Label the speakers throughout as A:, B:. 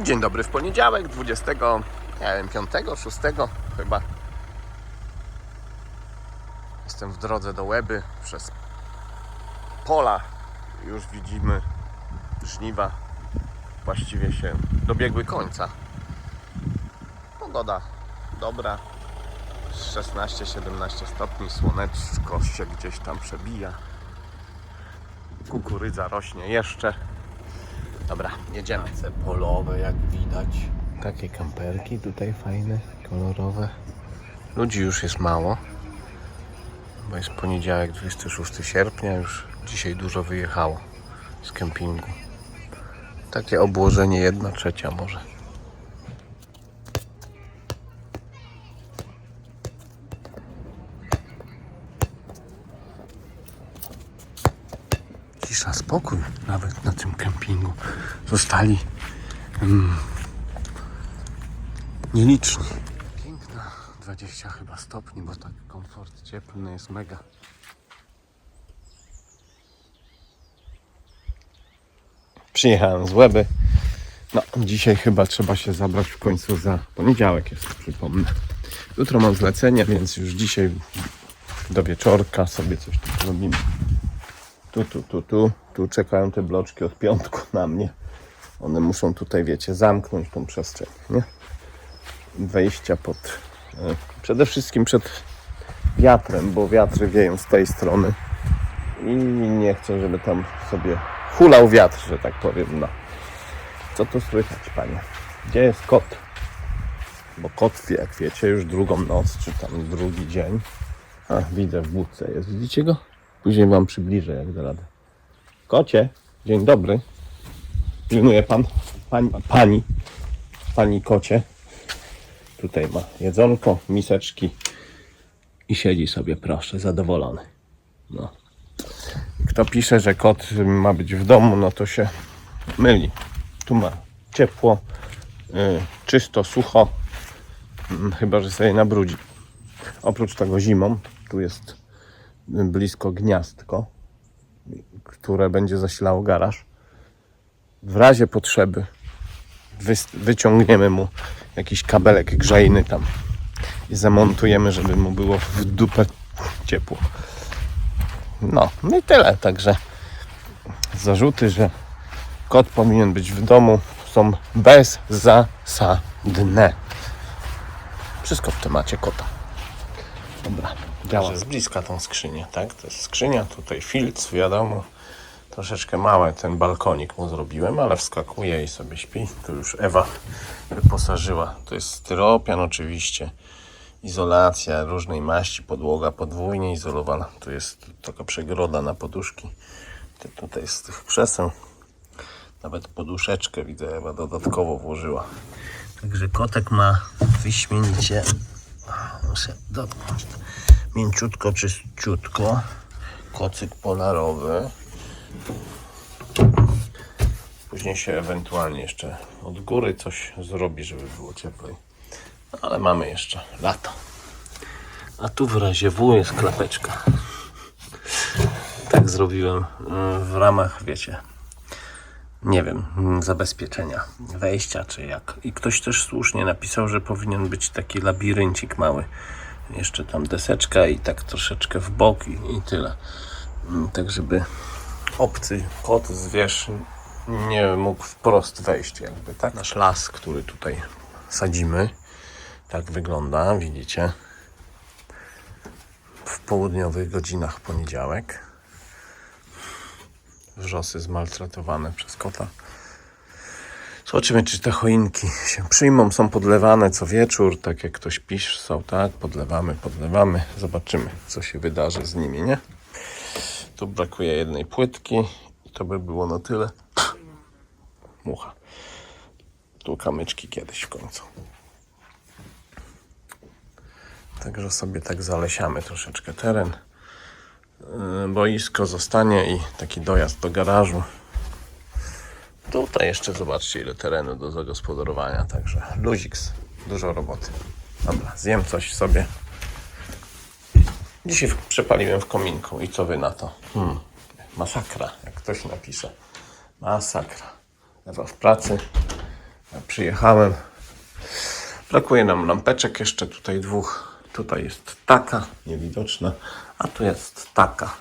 A: I dzień dobry w poniedziałek, 20, nie wiem, 5, 6 chyba. Jestem w drodze do Łeby przez pola. Już widzimy żniwa właściwie się dobiegły końca. Pogoda dobra. 16-17 stopni, słoneczko się gdzieś tam przebija. Kukurydza rośnie jeszcze. Dobra, jedziemy.
B: Prace polowe, jak widać.
A: Takie kamperki tutaj fajne, kolorowe. Ludzi już jest mało, bo jest poniedziałek 26 sierpnia, już dzisiaj dużo wyjechało z kempingu. Takie obłożenie jedna trzecia może. Cisza, spokój nawet na tym kempingu. Zostali mm, nieliczni. Piękna, 20 chyba stopni, bo tak komfort cieplny jest mega. Przyjechałem z Łeby. No, dzisiaj chyba trzeba się zabrać w końcu za poniedziałek jest, przypomnę. Jutro mam zlecenie, więc już dzisiaj do wieczorka sobie coś tu zrobimy. Tu, tu, tu, tu. Tu czekają te bloczki od piątku na mnie. One muszą tutaj, wiecie, zamknąć tą przestrzeń, nie? Wejścia pod... e, Przede wszystkim przed wiatrem, bo wiatry wieją z tej strony i nie chcę, żeby tam sobie hulał wiatr, że tak powiem, no. Co tu słychać, panie? Gdzie jest kot? Bo kot, jak wiecie, już drugą noc, czy tam drugi dzień. A, widzę w budce jest. Widzicie go? Później wam przybliżę, jak da radę. Kocie, dzień dobry. Pilnuje pan, pani, pani, pani kocie. Tutaj ma jedzonko, miseczki i siedzi sobie, proszę, zadowolony. No. Kto pisze, że kot ma być w domu, no to się myli. Tu ma ciepło, y, czysto, sucho, Mm, chyba że sobie nabrudzi. Oprócz tego zimą, tu jest blisko gniazdko, które będzie zasilało garaż. W razie potrzeby wyciągniemy mu jakiś kabelek grzejny tam i zamontujemy, żeby mu było w dupę ciepło. No, no i tyle. Także zarzuty, że kot powinien być w domu są bezzasadne. Wszystko w temacie kota. Dobra, działa. Z bliska tą skrzynię, tak? To jest skrzynia, tutaj filtr, wiadomo. Troszeczkę mały ten balkonik mu zrobiłem, ale wskakuje i sobie śpi. Tu już Ewa wyposażyła. To jest styropian oczywiście. Izolacja różnej maści, podłoga podwójnie izolowana. Tu jest taka przegroda na poduszki. Ty- Tutaj z tych krzeseł. Nawet poduszeczkę widzę Ewa dodatkowo włożyła. Także kotek ma wyśmienicie. Muszę dotknąć. Mięciutko, czyściutko. Kocyk polarowy. Później się ewentualnie jeszcze od góry coś zrobi, żeby było cieplej. No, ale mamy jeszcze lato. A tu w razie W jest klapeczka. Tak zrobiłem mm, w ramach, wiecie, nie wiem, mm, zabezpieczenia wejścia, czy jak. I ktoś też słusznie napisał, że powinien być taki labiryncik mały. Jeszcze tam deseczka i tak troszeczkę w bok i, i tyle. Mm, Tak, żeby obcy kot, zwierz nie mógł wprost wejść jakby, tak? Nasz las, który tutaj sadzimy, tak wygląda, widzicie. W południowych godzinach poniedziałek. Wrzosy zmaltretowane przez kota. Zobaczymy, czy te choinki się przyjmą. Są podlewane co wieczór, tak jak ktoś pisał, tak? Podlewamy, podlewamy. Zobaczymy, co się wydarzy z nimi, nie? Tu brakuje jednej płytki i to by było na tyle. Mucha. Tu kamyczki kiedyś w końcu. Także sobie tak zalesiamy troszeczkę teren. Yy, Boisko zostanie i taki dojazd do garażu. Tutaj jeszcze zobaczcie ile terenu do zagospodarowania, także luziks, dużo roboty. Dobra, zjem coś sobie. Dzisiaj przepaliłem w kominku i co wy na to? Hmm. Masakra, jak ktoś napisze. Masakra. Ewa w pracy, ja przyjechałem. Brakuje nam lampeczek jeszcze tutaj dwóch. Tutaj jest taka, niewidoczna, a tu jest taka.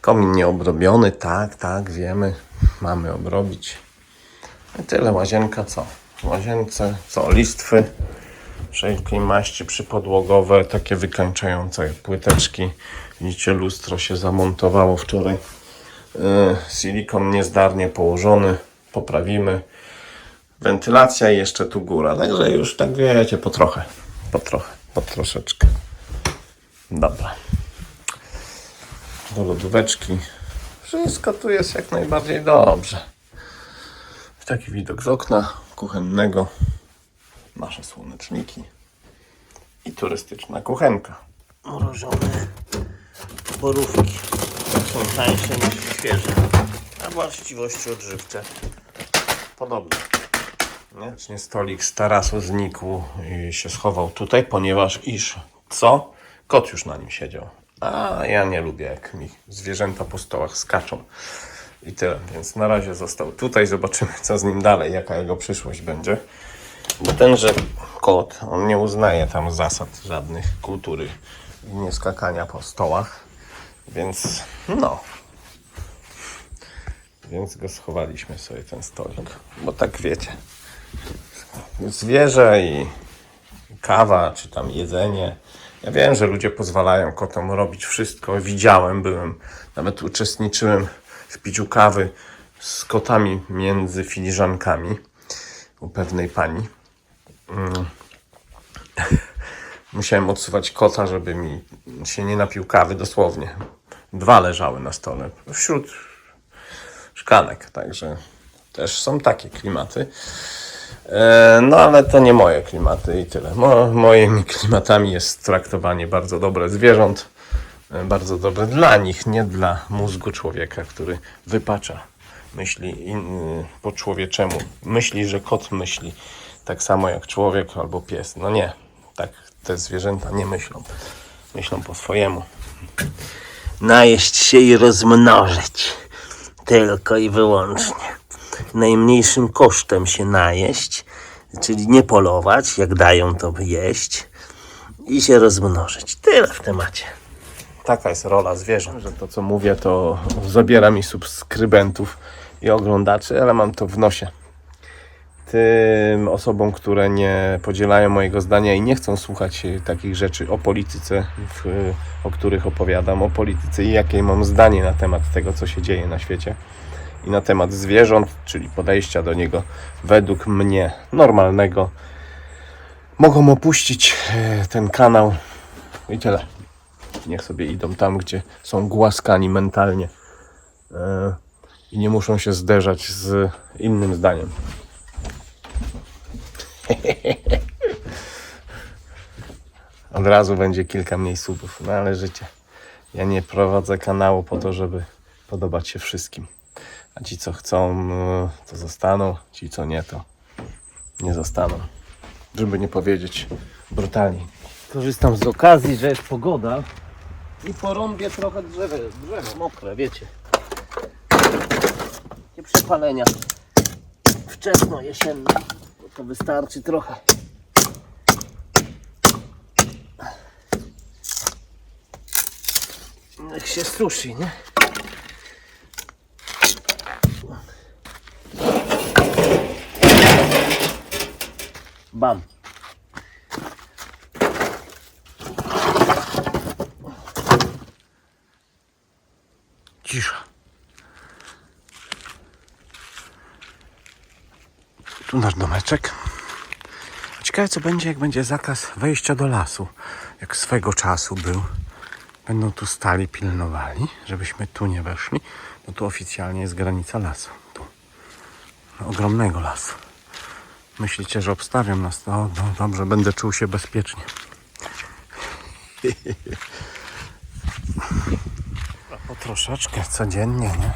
A: Komin nieobrobiony, tak, tak, wiemy. Mamy obrobić. I tyle, łazienka co? Łazience co? Listwy wszelkiej maści przypodłogowe, takie wykańczające płyteczki. Widzicie, lustro się zamontowało wczoraj. Yy, Silikon niezdarnie położony. Poprawimy. Wentylacja i jeszcze tu góra. Także już tak wiecie, po trochę. Po trochę, po troszeczkę. Dobra. Do lodóweczki. Wszystko tu jest jak najbardziej dobrze. Taki widok z okna kuchennego. Nasze słoneczniki. I turystyczna kuchenka.
C: mrożone borówki. Są tańsze niż świeże. A właściwości odżywcze podobne.
A: Nie? Nie stolik z tarasu znikł i się schował tutaj, ponieważ iż co? Kot już na nim siedział. A ja nie lubię, jak mi zwierzęta po stołach skaczą. I tyle. Więc na razie został tutaj. Zobaczymy, co z nim dalej, jaka jego przyszłość będzie. Bo tenże kot, on nie uznaje tam zasad żadnych kultury i nie skakania po stołach. Więc no. Więc go schowaliśmy sobie ten stolik. Bo tak wiecie. Zwierzę i kawa, czy tam jedzenie. Ja wiem, że ludzie pozwalają kotom robić wszystko. Widziałem, byłem, nawet uczestniczyłem w piciu kawy z kotami między filiżankami u pewnej pani. Mm. Musiałem odsuwać kota, żeby mi się nie napił kawy, dosłownie. Dwa leżały na stole. Wśród szklanek, także też są takie klimaty. E, No ale to nie moje klimaty i tyle. Mo, moimi klimatami jest traktowanie bardzo dobre zwierząt, e, bardzo dobre dla nich, nie dla mózgu człowieka, który wypacza myśli in, po człowieczemu. Myśli, że kot myśli tak samo jak człowiek albo pies. No nie, tak te zwierzęta nie myślą. Myślą po swojemu.
C: Najeść się i rozmnożyć. Tylko i wyłącznie. Najmniejszym kosztem się najeść, czyli nie polować, jak dają to jeść i się rozmnożyć. Tyle w temacie.
A: Taka jest rola zwierząt. Że to, co mówię, to zabiera mi subskrybentów i oglądaczy, ale mam to w nosie. Tym osobom, które nie podzielają mojego zdania i nie chcą słuchać takich rzeczy o polityce, w, o których opowiadam, o polityce i jakie mam zdanie na temat tego, co się dzieje na świecie i na temat zwierząt, czyli podejścia do niego według mnie normalnego, mogą opuścić e, ten kanał i tyle. Niech sobie idą tam, gdzie są głaskani mentalnie e, i nie muszą się zderzać z innym zdaniem. Od razu będzie kilka mniej subów, no ale życie. Ja nie prowadzę kanału po to, żeby podobać się wszystkim. A ci, co chcą, e, to zostaną, ci, co nie, to nie zostaną. Żeby nie powiedzieć brutalnie.
C: Korzystam z okazji, że jest pogoda i porąbię trochę drzewa, drzewa mokre, wiecie. Takie przepalenia wczesno jesienne, bo to wystarczy trochę. Niech się suszy, nie? Bam.
A: Cisza. Tu nasz domeczek. Ciekawe co będzie, jak będzie zakaz wejścia do lasu. Jak swego czasu był. Będą tu stali, pilnowali, żebyśmy tu nie weszli. No tu oficjalnie jest granica lasu. Tu. Ogromnego lasu. Myślicie, że obstawiam nas? No, no dobrze, będę czuł się bezpiecznie. Po troszeczkę codziennie, nie?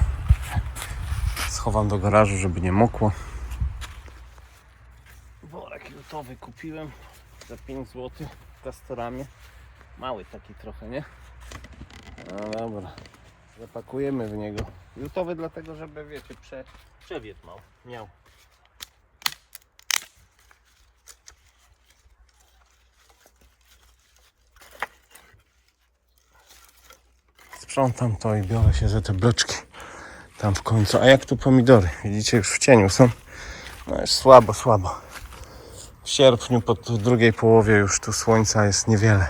A: Schowam do garażu, żeby nie mokło.
C: Worek jutowy kupiłem za 5 zł w Castoramie. Mały taki trochę, nie?
A: No dobra. Zapakujemy w niego.
C: Jutowy dlatego, żeby wiecie, prze, przewiew miał.
A: Sprzątam to i biorę się za te bloczki tam w końcu. A jak tu pomidory? Widzicie, już w cieniu są. No jest słabo, słabo. W sierpniu, po drugiej połowie już tu słońca jest niewiele.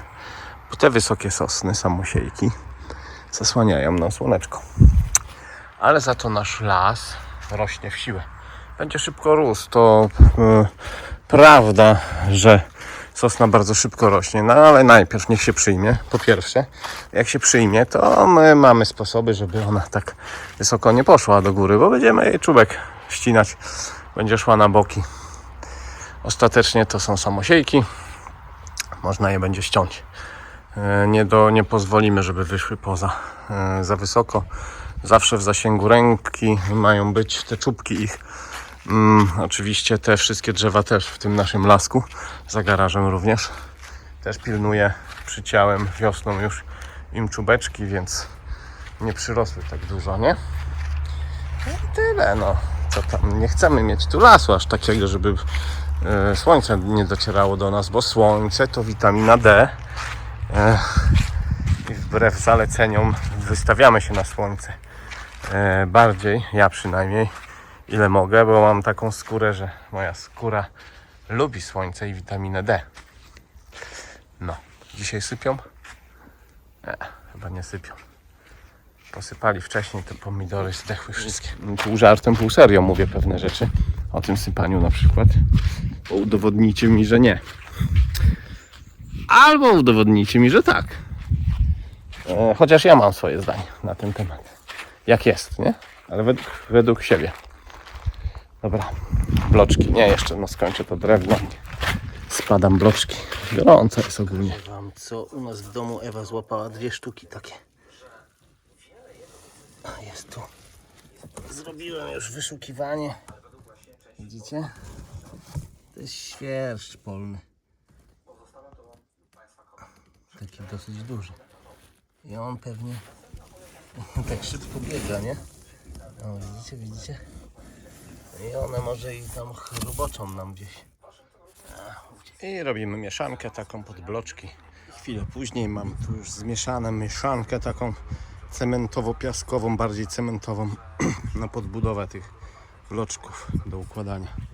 A: Bo te wysokie sosny, samosiejki, zasłaniają nam słoneczko. Ale za to nasz las rośnie w siłę. Będzie szybko rósł. To e, prawda, że sosna bardzo szybko rośnie, no ale najpierw niech się przyjmie, po pierwsze. Jak się przyjmie, to my mamy sposoby, żeby ona tak wysoko nie poszła do góry, bo będziemy jej czubek ścinać, będzie szła na boki. Ostatecznie to są samosiejki, można je będzie ściąć. E, Nie, do, nie pozwolimy, żeby wyszły poza e, za wysoko. Zawsze w zasięgu ręki mają być te czubki ich. Mm, oczywiście te wszystkie drzewa też w tym naszym lasku, za garażem również. Też pilnuję, przyciałem wiosną już im czubeczki, więc nie przyrosły tak dużo, nie? No i tyle, no. Co tam, nie chcemy mieć tu lasu aż takiego, żeby e, słońce nie docierało do nas, bo słońce to witamina D. E, I wbrew zaleceniom wystawiamy się na słońce e, bardziej, ja przynajmniej, ile mogę, bo mam taką skórę, że moja skóra lubi słońce i witaminę D. No, dzisiaj sypią? Nie, chyba nie sypią. Posypali wcześniej te pomidory, zdechły wszystkie. Pół żartem, pół serio mówię pewne rzeczy o tym sypaniu na przykład. Bo udowodnijcie mi, że nie. Albo udowodnijcie mi, że tak. E, chociaż ja mam swoje zdanie na ten temat. Jak jest, nie? Ale według, według siebie. Dobra, bloczki. Nie, jeszcze no skończę to drewno. Spadam bloczki. Gorąco jest ogólnie.
C: Wam co u nas w domu Ewa złapała dwie sztuki takie. A jest tu. Zrobiłem już wyszukiwanie. Widzicie? To jest świerszcz polny. Taki dosyć duży. I on pewnie tak szybko biega, nie? O, widzicie, widzicie? I one może i tam chruboczą nam gdzieś.
A: I robimy mieszankę taką pod bloczki. Chwilę później mam tu już zmieszane mieszankę taką cementowo-piaskową, bardziej cementową na podbudowę tych bloczków do układania.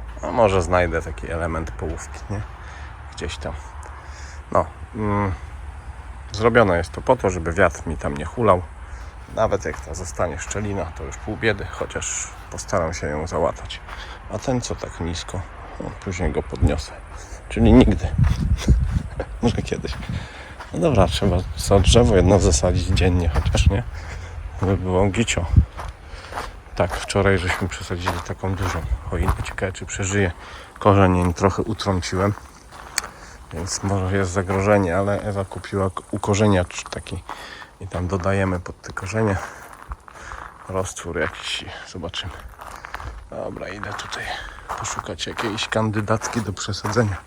A: A może znajdę taki element połówki, nie? Gdzieś tam. No. Mm, zrobione jest to po to, żeby wiatr mi tam nie hulał. Nawet jak ta zostanie szczelina, to już pół biedy, chociaż postaram się ją załatać. A ten co tak nisko, no, później go podniosę. Czyli nigdy. Może kiedyś. No dobra, trzeba co drzewo jedno zasadzić dziennie chociaż, nie? By było gicio. Tak, wczoraj żeśmy przesadzili taką dużą choinkę. Ciekawe, czy przeżyje. Korzeń jej trochę utrąciłem. Więc może jest zagrożenie, ale Ewa kupiła ukorzeniacz taki i tam dodajemy pod te korzenie roztwór jakiś. Zobaczymy. Dobra, idę tutaj poszukać jakiejś kandydatki do przesadzenia.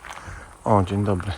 A: O, dzień dobry.